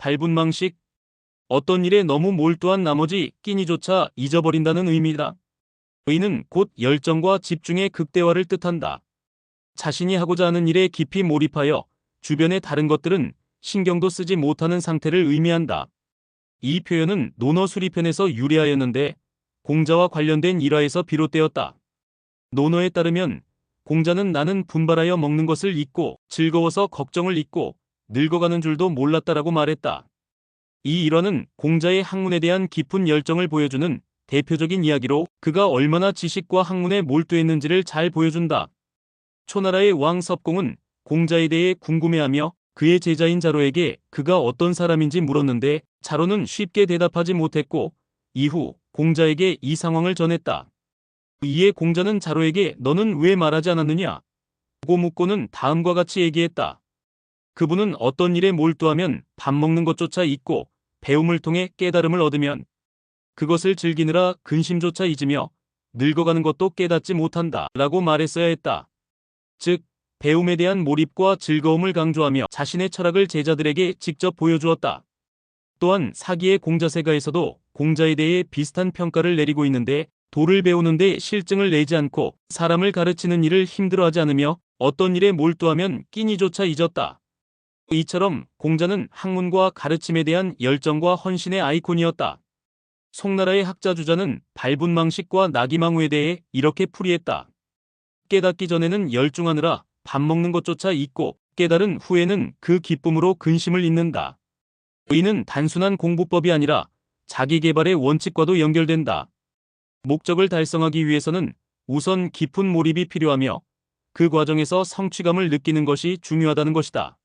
발분망식. 어떤 일에 너무 몰두한 나머지 끼니조차 잊어버린다는 의미다. 의는 곧 열정과 집중의 극대화를 뜻한다. 자신이 하고자 하는 일에 깊이 몰입하여 주변의 다른 것들은 신경도 쓰지 못하는 상태를 의미한다. 이 표현은 논어 수리편에서 유래하였는데 공자와 관련된 일화에서 비롯되었다. 논어에 따르면 공자는 나는 분발하여 먹는 것을 잊고 즐거워서 걱정을 잊고 늙어가는 줄도 몰랐다라고 말했다. 이 일화는 공자의 학문에 대한 깊은 열정을 보여주는 대표적인 이야기로 그가 얼마나 지식과 학문에 몰두했는지를 잘 보여준다. 초나라의 왕 섭공은 공자에 대해 궁금해하며 그의 제자인 자로에게 그가 어떤 사람인지 물었는데 자로는 쉽게 대답하지 못했고 이후 공자에게 이 상황을 전했다. 이에 공자는 자로에게 너는 왜 말하지 않았느냐? 고 묻고는 다음과 같이 얘기했다. 그분은 어떤 일에 몰두하면 밥 먹는 것조차 잊고 배움을 통해 깨달음을 얻으면 그것을 즐기느라 근심조차 잊으며 늙어가는 것도 깨닫지 못한다 라고 말했어야 했다. 즉, 배움에 대한 몰입과 즐거움을 강조하며 자신의 철학을 제자들에게 직접 보여주었다. 또한 사기의 공자세가에서도 공자에 대해 비슷한 평가를 내리고 있는데 도를 배우는데 실증을 내지 않고 사람을 가르치는 일을 힘들어하지 않으며 어떤 일에 몰두하면 끼니조차 잊었다. 이처럼 공자는 학문과 가르침에 대한 열정과 헌신의 아이콘이었다. 송나라의 학자 주자는 발분망식과 나기망우에 대해 이렇게 풀이했다. 깨닫기 전에는 열중하느라 밥 먹는 것조차 잊고 깨달은 후에는 그 기쁨으로 근심을 잊는다. 의는 단순한 공부법이 아니라 자기 개발의 원칙과도 연결된다. 목적을 달성하기 위해서는 우선 깊은 몰입이 필요하며 그 과정에서 성취감을 느끼는 것이 중요하다는 것이다.